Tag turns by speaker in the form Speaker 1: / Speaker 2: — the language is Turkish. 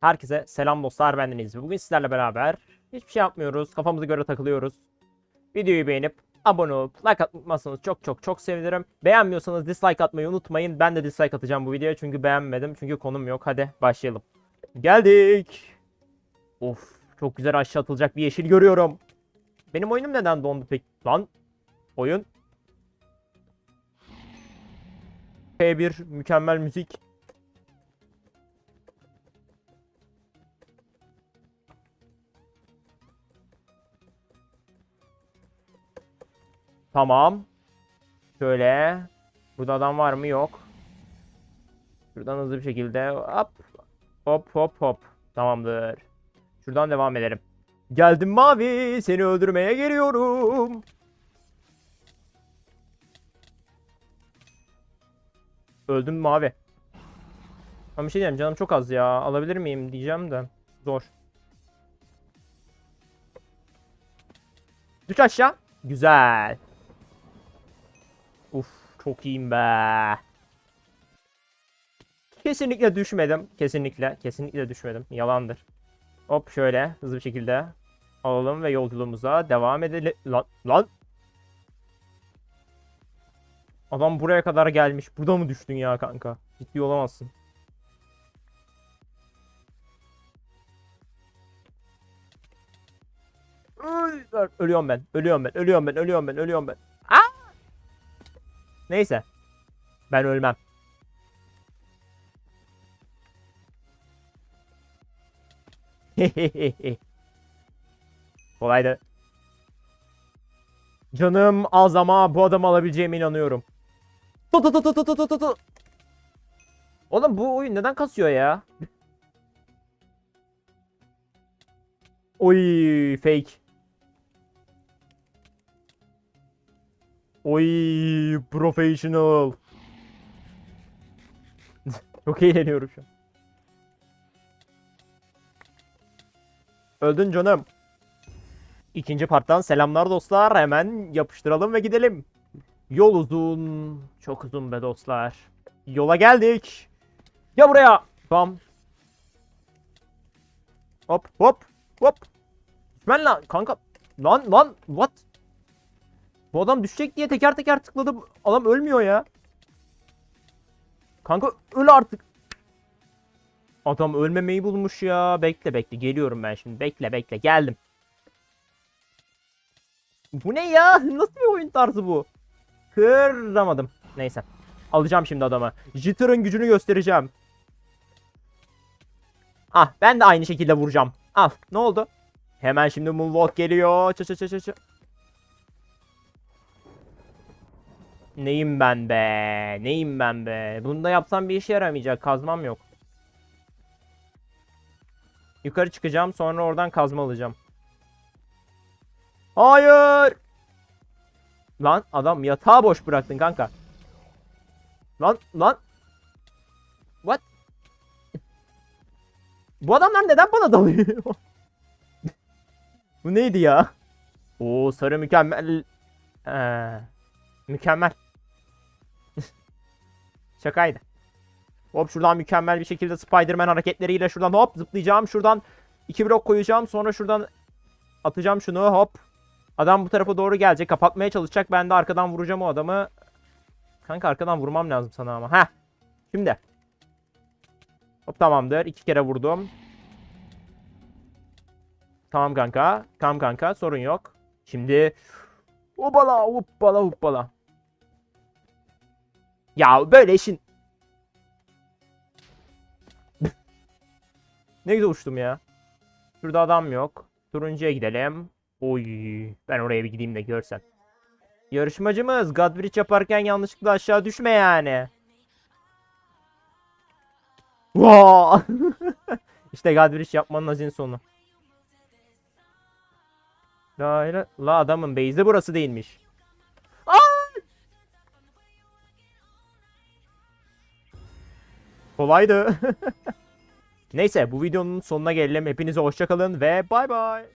Speaker 1: Herkese selam dostlar bendeniz. Bugün sizlerle beraber hiçbir şey yapmıyoruz. Kafamıza göre takılıyoruz. Videoyu beğenip abone olup like atmazsanız çok çok çok sevinirim. Beğenmiyorsanız dislike atmayı unutmayın. Ben de dislike atacağım bu videoya çünkü beğenmedim. Çünkü konum yok. Hadi başlayalım. Geldik. Of çok güzel aşağı atılacak bir yeşil görüyorum. Benim oyunum neden dondu peki? Lan oyun. P1 mükemmel müzik. Tamam. Şöyle. Burada adam var mı? Yok. Şuradan hızlı bir şekilde hop hop hop hop. Tamamdır. Şuradan devam edelim. Geldim mavi. Seni öldürmeye geliyorum. Öldüm mavi. Ama bir şey diyeyim canım çok az ya. Alabilir miyim diyeceğim de. Zor. Düş aşağı. Güzel. Uf çok iyiyim be. Kesinlikle düşmedim. Kesinlikle. Kesinlikle düşmedim. Yalandır. Hop şöyle hızlı bir şekilde alalım ve yolculuğumuza devam edelim. Lan, lan. Adam buraya kadar gelmiş. Burada mı düştün ya kanka? Ciddi olamazsın. Öl- Ölüyorum ben. Ölüyorum ben. Ölüyorum ben. Ölüyorum ben. Ölüyorum ben. Neyse. Ben ölmem. Kolaydı. Canım az ama bu adamı alabileceğime inanıyorum. Tut tut tut tut tut tut. Oğlum bu oyun neden kasıyor ya? Oy fake. Oy professional. Çok eğleniyorum şu an. Öldün canım. İkinci parttan selamlar dostlar. Hemen yapıştıralım ve gidelim. Yol uzun. Çok uzun be dostlar. Yola geldik. Ya buraya. Tamam. Hop hop hop. Ben lan kanka. Lan lan what? Bu adam düşecek diye teker teker tıkladım. Adam ölmüyor ya. Kanka öl artık. Adam ölmemeyi bulmuş ya. Bekle bekle geliyorum ben şimdi. Bekle bekle geldim. Bu ne ya? Nasıl bir oyun tarzı bu? Kıramadım. Neyse. Alacağım şimdi adamı. Jitter'ın gücünü göstereceğim. Ah ben de aynı şekilde vuracağım. Al ne oldu? Hemen şimdi Moonwalk geliyor. Çı çı çı çı Neyim ben be? Neyim ben be? Bunu da yapsam bir işe yaramayacak. Kazmam yok. Yukarı çıkacağım. Sonra oradan kazma alacağım. Hayır. Lan adam yatağı boş bıraktın kanka. Lan lan. What? Bu adamlar neden bana dalıyor? Bu neydi ya? Oo sarı mükemmel. Ee, mükemmel. Şakaydı. Hop şuradan mükemmel bir şekilde Spider-Man hareketleriyle şuradan hop zıplayacağım. Şuradan iki blok koyacağım. Sonra şuradan atacağım şunu hop. Adam bu tarafa doğru gelecek. Kapatmaya çalışacak. Ben de arkadan vuracağım o adamı. Kanka arkadan vurmam lazım sana ama. Heh. Şimdi. Hop tamamdır. İki kere vurdum. Tamam kanka. Tamam kanka. Sorun yok. Şimdi. Hoppala hoppala hoppala. Ya böyle işin. ne güzel uçtum ya. Şurada adam yok. Turuncuya gidelim. Oy, ben oraya bir gideyim de görsen. Yarışmacımız Godbridge yaparken yanlışlıkla aşağı düşme yani. Vaa! işte Godbridge yapmanın azin sonu. La, la adamın base'i burası değilmiş. Kolaydı. Neyse bu videonun sonuna gelelim. Hepinize hoşçakalın ve bay bay.